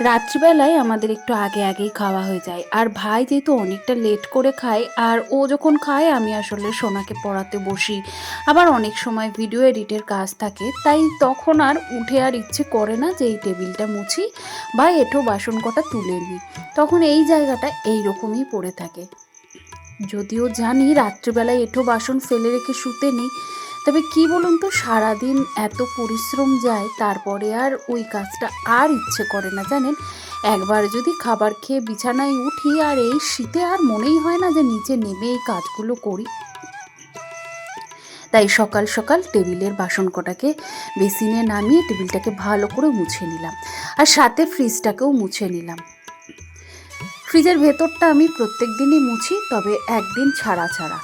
রাত্রিবেলায় আমাদের একটু আগে আগেই খাওয়া হয়ে যায়। আর ভাই যেহেতু অনেকটা লেট করে খায়, আর ও যখন খায়, আমি আসলে সোনাকে পড়াতে বসি। আবার অনেক সময় ভিডিও এডিটের কাজ থাকে, তাই তখন আর উঠে আর ইচ্ছে করে না যে এই টেবিলটা মুছি বা এঁটো বাসন কটা তুলে নিই। তখন এই জায়গাটা এই রকমই পড়ে থাকে। যদিও জানি রাত্রিবেলায় এঁটো বাসন ফেলে রেখে শুতে নেই তবে কি বলুন তো, সারাদিন এত পরিশ্রম যায়, তারপরে আর ওই কাজটা আর ইচ্ছে করে না, জানেন? একবার যদি খাবার খেয়ে বিছানায় উঠি আর এই শীতে আর মনেই হয় না যে নিচে নেমে এই কাজগুলো করি। তাই সকাল সকাল টেবিলের বাসন কটাকে বেসিনে নামিয়ে টেবিলটাকে ভালো করে মুছে নিলাম আর সাথে ফ্রিজটাকেও মুছে নিলাম। ফ্রিজের ভেতরটা আমি প্রত্যেক দিনই মুছি, তবে একদিন ছাড়া ছাড়া।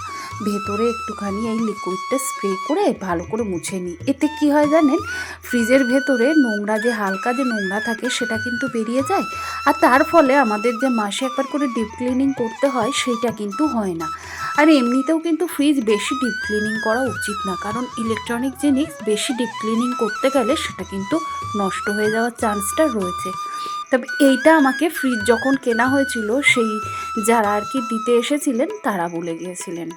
ভেতরে একটুখানি এই লিকুইডটা স্প্রে করে ভালো করে মুছে নিই। এতে কি হয় জানেন? ফ্রিজের ভেতরে নোংরা যে, হালকা যে নোংরা থাকে সেটা কিন্তু বেরিয়ে যায়। আর তার ফলে আমাদের যে মাসে একবার করে ডিপ ক্লিনিং করতে হয় সেইটা কিন্তু হয় না। আর এমনিতেও কিন্তু ফ্রিজ বেশি ডিপ ক্লিনিং করা উচিত না। কারণ ইলেকট্রনিক জিনিস বেশি ডিপ ক্লিনিং করতে গেলে সেটা কিন্তু নষ্ট হয়ে যাওয়ার চান্সটা রয়েছে। তবে এইটা আমাকে ফ্রিজ যখন কেনা হয়েছিল, সেই যারা আর কি দিতে এসেছিলেন, তারা বলে গিয়েছিলেন।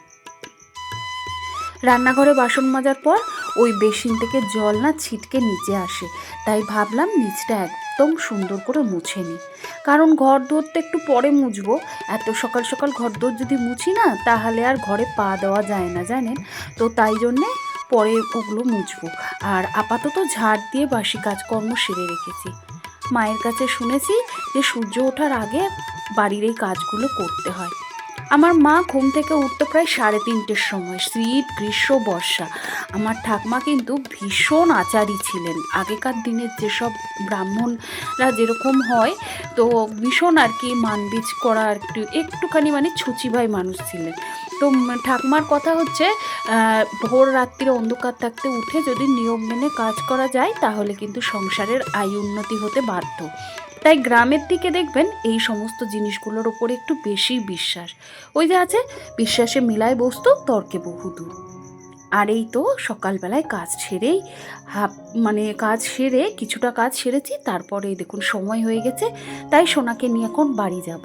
রান্নাঘরে বাসন মাজার পর ওই বেসিন থেকে জল না ছিটকে নিচে আসে। তাই ভাবলাম নিচটা একদম সুন্দর করে মুছে নিই। কারণ ঘর দৌড় তো একটু পরে মুছবো। এত সকাল সকাল ঘর দৌড় যদি মুছি না, তাহলে আর ঘরে পা দেওয়া যায় না, জানেন? তো তাই জন্যে পরে ওগুলো মুছবো। আর আপাতত ঝাড় দিয়ে বাসি কাজকর্ম সেরে রেখেছি। মায়ের কাছে শুনেছি যে সূর্য ওঠার আগে বাড়ির এই কাজগুলো করতে হয়। আমার মা ঘুম থেকে উঠতো প্রায় সাড়ে তিনটের সময়, শীত, গ্রীষ্ম, বর্ষা। আমার ঠাকমা কিন্তু ভীষণ আচারী ছিলেন। আগেকার দিনের যেসব ব্রাহ্মণরা যেরকম হয়, তো ভীষণ আর কি মানবিজ করা একটু একটুখানি মানে ছুচিভাই মানুষ ছিলেন। তো ঠাকমার কথা হচ্ছে ভোর রাত্রিরে অন্ধকার থাকতে উঠে যদি নিয়ম মেনে কাজ করা যায়, তাহলে কিন্তু সংসারের আয় উন্নতি হতে বাধ্য। তাই গ্রামের দিকে দেখবেন এই সমস্ত জিনিসগুলোর ওপরে একটু বেশি বিশ্বাস। ওই যে আছে, বিশ্বাসে মিলায় বস্তু, তর্কে বহুদূর। আর এই তো সকালবেলায় কাজ সেরেই, হাফ মানে কাজ সেরে কিছুটা কাজ সেরেছি, তারপরে দেখুন সময় হয়ে গেছে, তাই সোনাকে নিয়ে এখন বাড়ি যাব।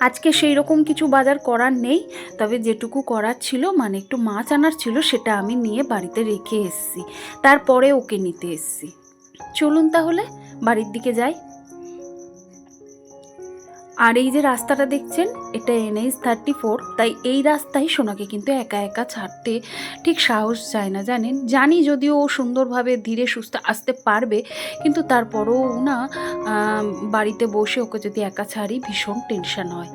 আজকে সেই রকম কিছু বাজার করার নেই, তবে যেটুকু করার ছিল মানে একটু মাছ আনার ছিল, সেটা আমি নিয়ে বাড়িতে রেখে এসেছি। তারপরে ওকে নিতে এসেছি। চলুন তাহলে বাড়ির দিকে যাই। আর এই যে রাস্তাটা দেখছেন, এটা এনএইচ থার্টি ফোর, তাই এই রাস্তায় সোনাকে কিন্তু একা একা ছাড়তে ঠিক সাহস যায় না, জানেন? জানি যদিও ও সুন্দরভাবে ধীরে সুস্থ আসতে পারবে, কিন্তু তারপরেও না বাড়িতে বসে ওকে যদি একা ছাড়ি ভীষণ টেনশন হয়।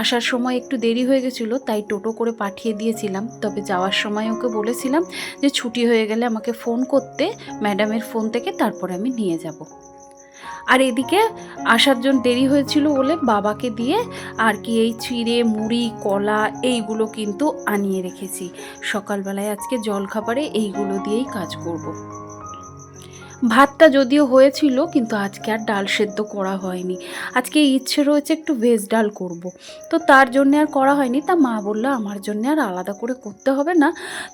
আসার সময় একটু দেরি হয়ে গেছিল, তাই টোটো করে পাঠিয়ে দিয়েছিলাম। তবে যাওয়ার সময় ওকে বলেছিলাম যে ছুটি হয়ে গেলে আমাকে ফোন করতে, ম্যাডামের ফোন থেকে তারপরে আমি নিয়ে যাব। আর এদিকে আসার জন্য দেরি হয়েছিল বলে বাবাকে দিয়ে আর কি এই চিড়ে, মুড়ি, কলা এইগুলো কিন্তু আনিয়ে রেখেছি সকালবেলায় আজকে জলখাবারে এইগুলো দিয়েই কাজ করব। ভাতটা যদিও হয়েছিল, কিন্তু আজকে আর ডাল সেদ্ধ করা হয়নি আজকে ইচ্ছে রয়েছে একটু ভেজ ডাল করব। তো তার জন্য আর করা হয়নি, তা মা বলল আমার জন্য আর আলাদা করে করতে হবে না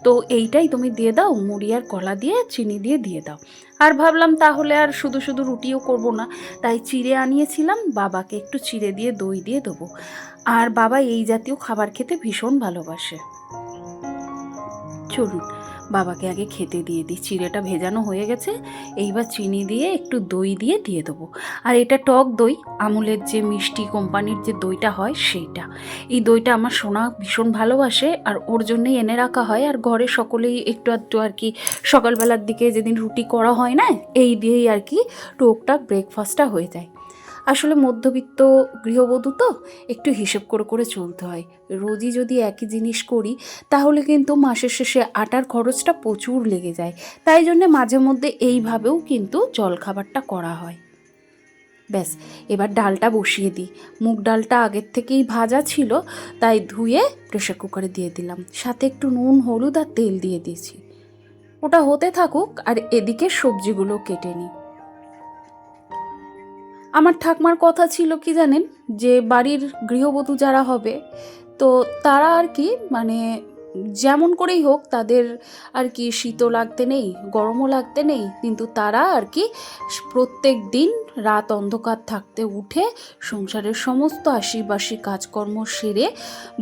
তো এইটাই তুমি দিয়ে দাও, মুড়ি আর কলা দিয়ে, চিনি দিয়ে দিয়ে দাও আর ভাবলাম তাহলে আর শুধু শুধু রুটিও করব না। তাই চিড়ে আনিয়েছিলাম, বাবাকে একটু চিড়ে দিয়ে দই দিয়ে দেবো। আর বাবা এই জাতীয় খাবার খেতে ভীষণ ভালোবাসে। চলুন বাবাকে আগে খেতে দিয়ে দিই। চিড়েটা ভেজানো হয়ে গেছে, এইবার চিনি দিয়ে একটু দই দিয়ে দিয়ে দেবো। আর এটা টক দই, আমুলের যে মিষ্টি কোম্পানির যে দইটা হয় সেইটা। এই দইটা আমার সোনা ভীষণ ভালোবাসে আর ওর জন্যই এনে রাখা হয়। আর ঘরে সকলেই একটু আধটু আর কি সকালবেলার দিকে যেদিন রুটি করা হয় না, এই দিয়েই আর কি টুকটাক ব্রেকফাস্টটা হয়ে যায়। আসলে মধ্যবিত্ত গৃহবধূ তো, একটু হিসেব করে করে চলতে হয়। রোজই যদি একই জিনিস করি, তাহলে কিন্তু মাসের শেষে আটার খরচটা প্রচুর লেগে যায়। তাই জন্যে মাঝে মধ্যে এইভাবেও কিন্তু জলখাবারটা করা হয়। ব্যাস, এবার ডালটা বসিয়ে দিই। মুগ ডালটা আগের থেকেই ভাজা ছিল, তাই ধুয়ে প্রেশার কুকারে দিয়ে দিলাম। সাথে একটু নুন, হলুদ আর তেল দিয়ে দিয়েছি। ওটা হতে থাকুক, আর এদিকে সবজিগুলো কেটে নিই। আমার ঠাকমার কথা ছিল কি জানেন? যে বাড়ির গৃহবধূ যারা হবে, তো তারা আর কি মানে যেমন করেই হোক তাদের আর কি শীতও লাগতে নেই, গরমও লাগতে নেই, কিন্তু তারা আর কি প্রত্যেক দিন রাত অন্ধকার থাকতে উঠে সংসারের সমস্ত আশিবাসি কাজকর্ম সেরে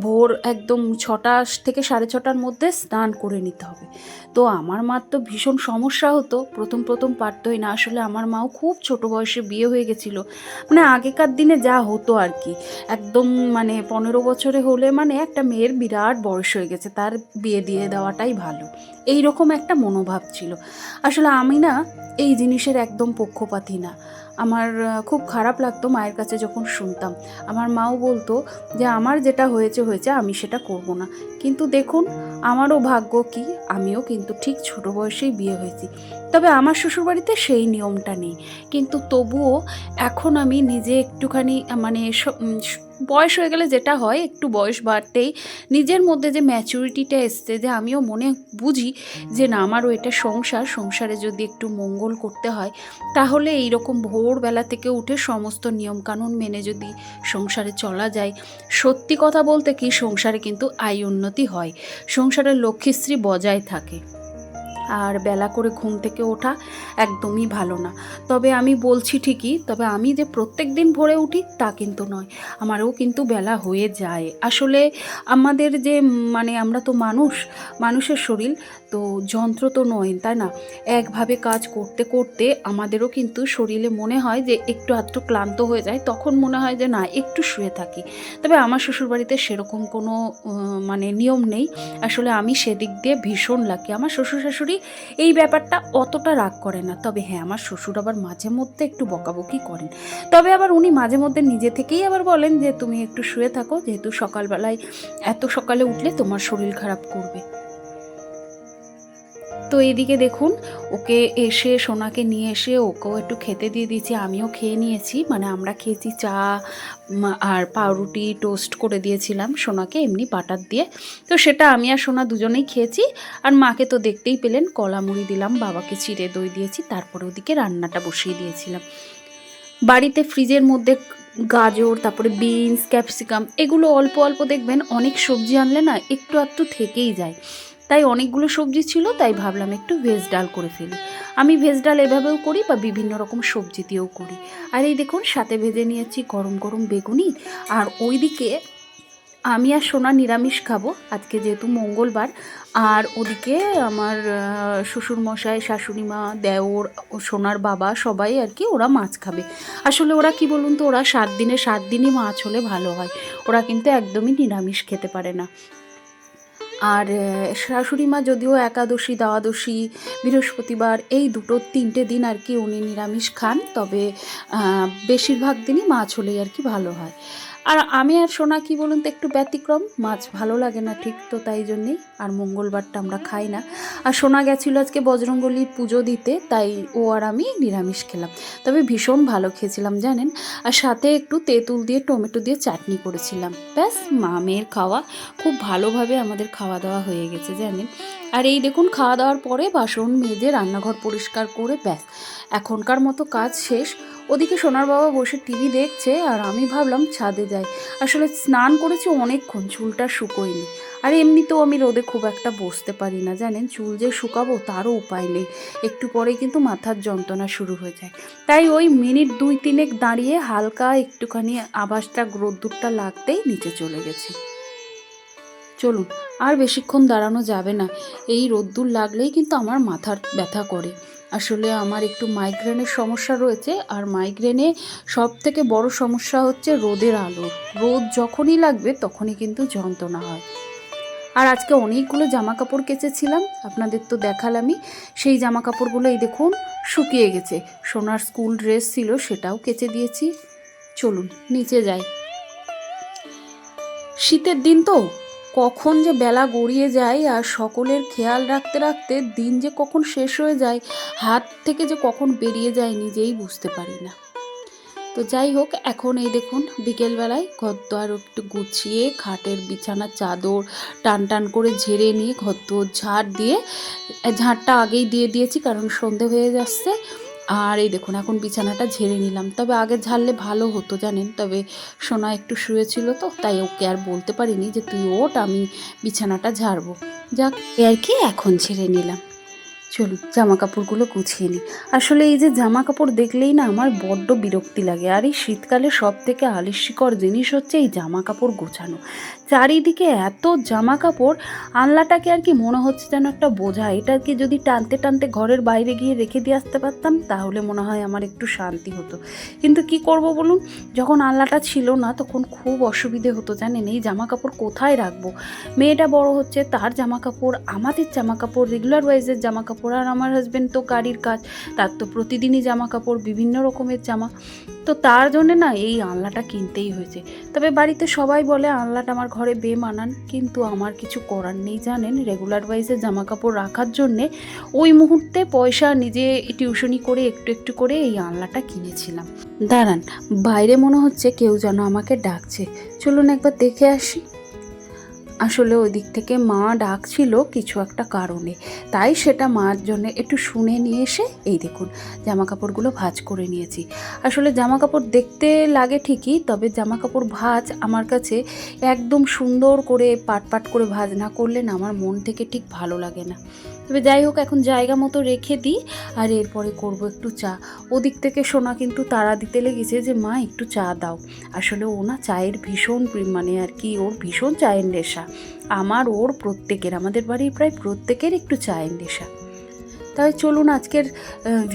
ভোর একদম ছটা থেকে সাড়ে ছটার মধ্যে স্নান করে নিতে হবে। তো আমার মার তো ভীষণ সমস্যা হতো, প্রথম প্রথম পারতোই না, আসলে আমার মাও খুব ছোট বয়সে বিয়ে হয়ে গেছিল। মানে আগেকার দিনে যা হতো আর কি, একদম মানে পনেরো বছরে হলে মানে একটা মেয়ের বিরাট বয়স হয়ে গেছে, তার বিয়ে দিয়ে দেওয়াটাই ভালো। এই রকম একটা মনোভাব ছিল। আসলে আমি না এই জিনিসের একদম পক্ষপাতী না। আমার খুব খারাপ লাগতো মায়ের কাছে যখন শুনতাম। আমার মাও বলতো যে, আমার যেটা হয়েছে হয়েছে, আমি সেটা করব না। কিন্তু দেখুন, আমারও ভাগ্য কি, আমিও কিন্তু ঠিক ছোট বয়সেই বিয়ে হয়েছি। তবে আমার শ্বশুরবাড়িতে সেই নিয়মটা নেই। কিন্তু তবুও এখন আমি নিজে একটুখানি মানে বয়স হয়ে গেলে যেটা হয়, একটু বয়স বাড়তেই নিজের মধ্যে যে ম্যাচুরিটিটা এসছে, যে আমিও মনে বুঝি যে না, আমারও এটা সংসার, সংসারে যদি একটু মঙ্গল করতে হয়, তাহলে এইরকম ভোরবেলা থেকে উঠে সমস্ত নিয়মকানুন মেনে যদি সংসারে চলা যায়, সত্যি কথা বলতে কি, সংসারে কিন্তু আয় উন্নতি হয়। সংসারের লক্ষ্মীশ্রী বজায় থাকে। আর বেলা করে ঘুম থেকে ওঠা একদমই ভালো না। তবে আমি বলছি ঠিকই, তবে আমি যে প্রত্যেক দিন ভোরে উঠি তা কিন্তু নয়। আমারও কিন্তু বেলা হয়ে যায়। আসলে আমাদের যে মানে আমরা তো মানুষ, মানুষের শরীর, তো যন্ত্র তো নয়, তাই না? একভাবে কাজ করতে করতে আমাদেরও কিন্তু শরীরে মনে হয় যে একটু আধটু ক্লান্ত হয়ে যায়, তখন মনে হয় যে না, একটু শুয়ে থাকি। তবে আমার শ্বশুরবাড়িতে সেরকম কোনো মানে নিয়ম নেই। আসলে আমি সেদিক দিয়ে ভীষণ লাকি আমার শ্বশুর শাশুড়ি এই ব্যাপারটা অতটা রাগ করে না। তবে হ্যাঁ আমার শ্বশুর আবার মাঝে মধ্যে একটু বকাবকি করেন। তবে আবার উনি মাঝে মধ্যে নিজে থেকেই আবার বলেন যে, তুমি একটু শুয়ে থাকো, যেহেতু সকালবেলায়, এত সকালে উঠলে তোমার শরীর খারাপ করবে। তো এদিকে দেখুন, ওকে এসে সোনাকে নিয়ে এসে ওকেও একটু খেতে দিয়ে দিয়েছি, আমিও খেয়ে নিয়েছি। মানে আমরা খেয়েছি চা আর পাউরুটি টোস্ট করে দিয়েছিলাম সোনাকে এমনি বাটার দিয়ে। তো সেটা আমি আর সোনা দুজনেই খেয়েছি, আর মাকে তো দেখতেই পেলেন কলা মুড়ি দিলাম, বাবাকে চিড়ে দই দিয়েছি, তারপরে ওদিকে রান্নাটা বসিয়ে দিয়েছিলাম। বাড়িতে ফ্রিজের মধ্যে গাজর, তারপরে বিনস, ক্যাপসিকাম, এগুলো অল্প অল্প দেখবেন, অনেক সবজি আনলে না একটু আধটু থেকেই যায়। তাই অনেকগুলো সবজি ছিল, তাই ভাবলাম একটু ভেজ ডাল করে ফেলি। আমি ভেজ ডাল এভাবেও করি বা বিভিন্ন রকম সবজি দিয়েও করি। আর এই দেখুন, সাথে ভেজে নিয়েছি গরম গরম বেগুনি। আর ওইদিকে আমি আর সোনা নিরামিষ খাব, আজকে যেহেতু মঙ্গলবার। আর ওদিকে আমার শ্বশুর মশাই শাশুড়ি মা দেওর, সোনার বাবা সবাই আর কি ওরা মাছ খাবে। আসলে ওরা কি বলুন তো, ওরা সাত দিনে, সাত দিনই মাছ হলে ভালো হয়। ওরা কিন্তু একদমই নিরামিষ খেতে পারে না। আর শাশুড়ি মা যদিও একাদশী, দ্বাদশী, বৃহস্পতিবার এই দুটো তিনটে দিন আর কি উনি নিরামিষ খান। তবে বেশিরভাগ দিনই মাছ হলেই আর কি ভালো হয়। আর আমি আর সোনা কি বলুন তো, একটু ব্যতিক্রম। মাছ ভালো লাগে না ঠিক তো তাই জন্যেই, আর মঙ্গলবারটা আমরা খাই না। আর সোনা গেছিল আজকে বজরঙ্গলির পুজো দিতে, তাই ও আর আমি নিরামিষ খেলাম। তবে ভীষণ ভালো খেয়েছিলাম, জানেন? আর সাথে একটু তেঁতুল দিয়ে, টমেটো দিয়ে চাটনি করেছিলাম। ব্যাস মা মেয়ের খাওয়া। খুব ভালোভাবে আমাদের খাওয়া দাওয়া হয়ে গেছে, জানেন? আর এই দেখুন খাওয়া দাওয়ার পরে বাসন মেজে রান্নাঘর পরিষ্কার করে, ব্যাস। এখনকার মতো কাজ শেষ। ওদিকে সোনার বাবা বসে টিভি দেখছে আর আমি ভাবলাম ছাদে যাই। আসলে স্নান করেছি অনেকক্ষণ, চুলটা শুকোয়নি। আর এমনিতেও আমি রোদে খুব একটা বসতে পারি না, জানেন? চুল যে শুকাবো তারও উপায় নেই। একটু পরেই কিন্তু মাথার যন্ত্রণা শুরু হয়ে যায়। তাই ওই মিনিট দুই তিনেক দাঁড়িয়ে হালকা একটুখানি আবাসটা রোদ্দুরটা লাগতেই নিচে চলে গেছি। চলুন, আর বেশিক্ষণ দাঁড়ানো যাবে না। এই রোদ্দুর লাগলেই কিন্তু আমার মাথার ব্যথা করে। আসলে আমার একটু মাইগ্রেনের সমস্যা রয়েছে, আর মাইগ্রেনে সব থেকে বড় সমস্যা হচ্ছে রোদের আলো। রোদ যখনই লাগবে তখনই কিন্তু যন্ত্রণা হয়। আর আজকে অনেকগুলো জামা কাপড় কেচেছিলাম, আপনাদের তো দেখালামই। সেই জামা কাপড়গুলো এই দেখুন, শুকিয়ে গেছে। সোনার স্কুল ড্রেস ছিল, সেটাও কেচে দিয়েছি। চলুন, নিচে যাই। শীতের দিন তো? কখন যে বেলা গড়িয়ে যায় আর সকলের খেয়াল রাখতে রাখতে দিন যে কখন শেষ হয়ে যায়, হাত থেকে যে কখন বেরিয়ে যায় নিজেই বুঝতে পারি না। তো যাই হোক, এখন এই দেখুন, বিকেলবেলায় ঘর আর একটু গুছিয়ে, খাটের বিছানার চাদর টান টান করে ঝেড়ে নিয়ে ঘর ঝাড় দিয়ে, ঝাড়টা আগেই দিয়ে দিয়েছি কারণ সন্ধে হয়ে যাচ্ছে। আর এই দেখুন, এখন বিছানাটা ঝেড়ে নিলাম। তবে আগে ঝাড়লে ভালো হতো, জানেন? তবে সোনা একটু শুয়েছিল তো, তাই ওকে আর বলতে পারিনি যে তুই ওট আমি বিছানাটা ঝাড়বো। যাক আর কি, এখন ছেড়ে নিলাম। চলুন জামা কাপড়গুলো গুছিয়ে নিই। আসলে এই যে জামা কাপড় দেখলেই না আমার বড্ড বিরক্তি লাগে। আর এই শীতকালে সব থেকে আলিস্যিকর জিনিস হচ্ছে এই জামা কাপড় গোছানো। চারিদিকে এত জামা কাপড় আনলাটাকে আর কি মনে হচ্ছে যেন একটা বোঝা। এটাকে যদি টানতে টানতে ঘরের বাইরে গিয়ে রেখে দিয়ে আসতে পারতাম, তাহলে মনে হয় আমার একটু শান্তি হতো। কিন্তু কি করব বলুন? যখন আনলাটা ছিল না, তখন খুব অসুবিধে হতো, জানেন? এই জামা কাপড় কোথায় রাখব? মেয়েটা বড় হচ্ছে, তার জামা কাপড় আমাদের জামা কাপড় রেগুলার ওয়াইজের জামা কাপড় আর আমার হাজব্যান্ড তো গাড়ির কাজ। তার তো প্রতিদিনই জামা কাপড় বিভিন্ন রকমের জামা। তো তার জন্য না এই আনলাটা কিনতেই হয়েছে। তবে বাড়িতে সবাই বলে আনলাটা আমার ঘরে বেমানান। কিন্তু আমার কিছু করার নেই, জানেন? রেগুলার ওয়াইজের জামা কাপড় রাখার জন্যে ওই মুহূর্তে পয়সা নিজে টিউশনি করে একটু একটু করে এই আনলাটা কিনেছিলাম। দাঁড়ান, বাইরে মনে হচ্ছে কেউ যেন আমাকে ডাকছে। চলুন একবার দেখে আসি। আসলে ওই দিক থেকে মা ডাকছিল কিছু একটা কারণে। তাই সেটা মার জন্য একটু শুনে নিয়ে এসে, এই দেখুন জামা কাপড়গুলো ভাঁজ করে নিয়েছি। আসলে জামা কাপড় দেখতে লাগে ঠিকই, তবে জামা কাপড় ভাঁজ আমার কাছে একদম সুন্দর করে পাট পাট করে ভাজ না করলে না আমার মন থেকে ঠিক ভালো লাগে না। তবে যাই হোক, এখন জায়গা মতো রেখে দিই আর এরপরে করব একটু চা। ওদিক থেকে সোনা কিন্তু তাড়া দিতে লেগেছে যে, মা, একটু চা দাও। আসলে ও না চায়ের ভীষণ মানে আর কি ওর ভীষণ চায়ের নেশা। আমার, ওর প্রত্যেকের, আমাদের বাড়ির প্রায় প্রত্যেকের একটু চায়ের নেশা। তাই চলুন আজকের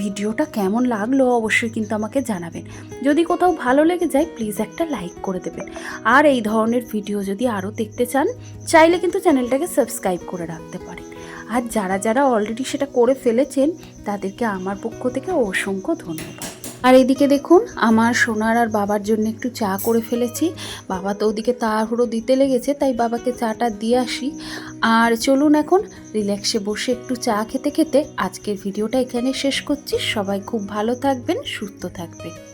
ভিডিওটা কেমন লাগল অবশ্যই কিন্তু আমাকে জানাবেন। যদি কোথাও ভালো লেগে যায়, প্লিজ একটা লাইক করে দেবেন। আর এই ধরনের ভিডিও যদি আরও দেখতে চান, চাইলে কিন্তু চ্যানেলটাকে সাবস্ক্রাইব করে রাখতে পারেন। আর যারা যারা অলরেডি সেটা করে ফেলেছেন, তাদেরকে আমার পক্ষ থেকে অসংখ্য ধন্যবাদ। আর এদিকে দেখুন, আমার সোনার আর বাবার জন্য একটু চা করে ফেলেছি। বাবা তো ওদিকে তাড়াহুড়ো দিতে লেগেছে, তাই বাবাকে চাটা দিয়ে আসি। আর চলুন এখন রিল্যাক্সে বসে একটু চা খেতে খেতে আজকের ভিডিওটা এখানে শেষ করছি। সবাই খুব ভালো থাকবেন, সুস্থ থাকবেন।